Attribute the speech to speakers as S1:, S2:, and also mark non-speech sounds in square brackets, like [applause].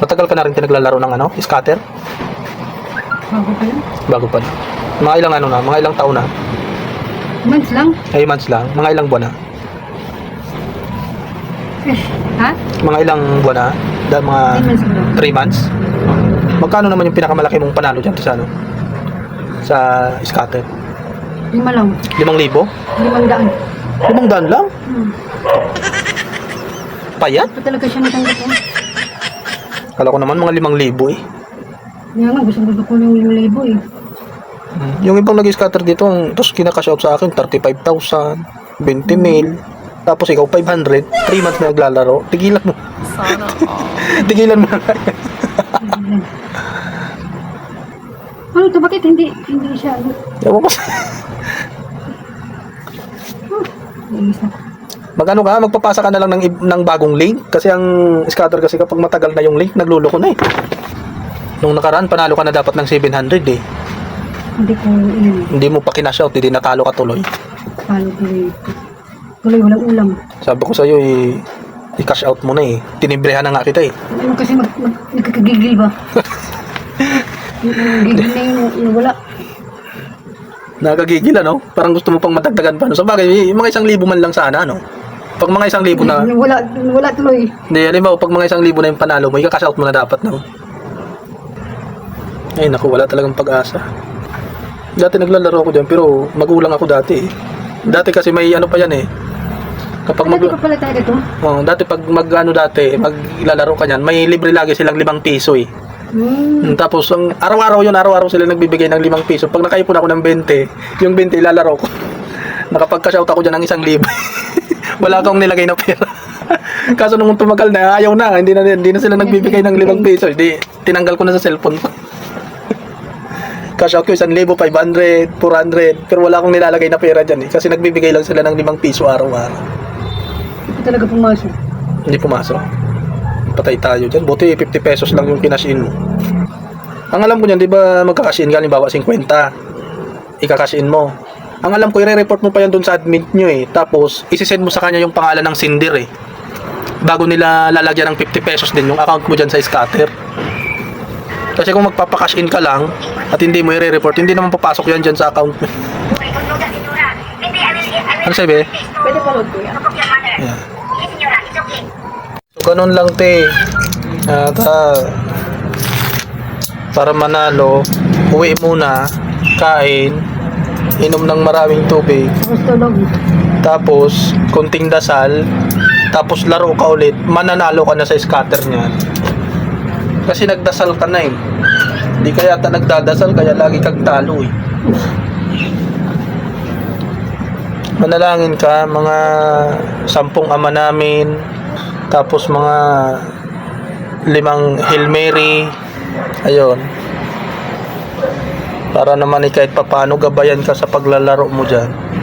S1: Matagal ka na rin pinaglalaro ng ano, scatter?
S2: Bago pa yun.
S1: Bago pa. Mga ilang ano na, mga ilang taon na.
S2: Months lang.
S1: Ay months lang, mga ilang buwan na.
S2: Eh, ha?
S1: Mga ilang buwan na. Dahil mga
S2: 3 months lang.
S1: 3 months. Magkano naman yung pinakamalaki mong panalo dyan sa ano? Sa scatter?
S2: Lima lang.
S1: 5,000?
S2: Limang daan.
S1: 500 lang?
S2: Hmm.
S1: Payat?
S2: Pa talaga siya natanggap ko.
S1: Kala ko naman mga 5,000 eh.
S2: Kaya nga, gusto gusto ko yung limang libo eh.
S1: Hmm. Yung ibang nag-scatter dito, ang tapos kinakash out sa akin, 35,000, 20 mil, tapos ikaw 500, 3 months na naglalaro, tigilan mo.
S3: Sana [laughs] all.
S1: tigilan mo na. [laughs]
S2: Ano to? Bakit hindi, hindi siya, ano?
S1: Ewan ko.
S2: Nainis na.
S1: Magano ka, magpapasa ka na lang ng, ng bagong link. Kasi ang scatter kasi kapag matagal na yung link, nagluloko na eh. Nung nakaraan, panalo ka na dapat ng 700 eh.
S2: Hindi ko, ano,
S1: Hindi mo pa kinash out, hindi natalo ka tuloy.
S2: palo tuloy. Tuloy walang ulam.
S1: Sabi ko sa'yo eh, i-cash out mo na eh. Tinibrehan na nga kita eh.
S2: Ano kasi mag, mag, nagkakagigil ba? [laughs] gigil na yun, yung wala.
S1: Nakagigil ano? Parang gusto mo pang madagdagan pa. No? Sa bagay, mga isang libo man lang sana, no? Pag mga isang libo na,
S2: wala, wala tuloy.
S1: hindi, mo, pag mga isang libo na yung panalo mo, i-cash out mo na dapat, no? Ay, naku, wala talagang pag-asa. Dati naglalaro ako dyan, pero magulang ako dati eh. Dati kasi may ano pa yan eh. Kapag mag...
S2: Dati pa pala talaga to.
S1: Oh, dati pag mag ano dati, maglalaro ka niyan, may libre lagi silang limang piso eh. Mm, Tapos ang araw-araw yun, araw-araw sila nagbibigay ng limang piso. Pag nakaipon ako ng 20, yung 20 ilalaro ko. [laughs] Nakapag-cash out ako dyan ng isang libo. [laughs] Wala akong nilagay na pera. [laughs] Kaso nung tumagal na, ayaw na. Hindi na, hindi na sila nagbibigay ng limang piso. Hindi, tinanggal ko na sa cellphone ko. [laughs] Cash out ko isang libo, 500, 400. Pero wala akong nilalagay na pera dyan eh. Kasi nagbibigay lang sila ng limang piso araw-araw.
S2: Hindi talaga pumasok.
S1: Hindi pumasok. Patay tayo dyan. Buti 50 pesos lang yung kinash in mo. Ang alam ko niyan, di ba magkakash in ka, halimbawa 50, ikakash in mo. Ang alam ko, i-report mo pa yan dun sa admin nyo eh. Tapos, isisend mo sa kanya yung pangalan ng sender eh. Bago nila lalagyan ng 50 pesos din yung account mo dyan sa scatter. Kasi kung magpapakash in ka lang at hindi mo i-report, hindi naman papasok yan dyan sa account mo. Ano sabi?
S2: Pwede pa load ko yan.
S1: Yeah. So, ganun lang, te. At, ah, para manalo, uwi muna, kain, inom ng maraming tubig,
S2: Tapos tulog.
S1: tapos, kunting dasal, tapos laro ka ulit, mananalo ka na sa scatter niyan. Kasi nagdasal ka na eh. Hindi ka yata nagdadasal, kaya lagi kang talo eh. Manalangin ka, mga sampung ama namin, tapos mga limang Hail Mary, ayun. Para naman eh kahit papano gabayan ka sa paglalaro mo dyan.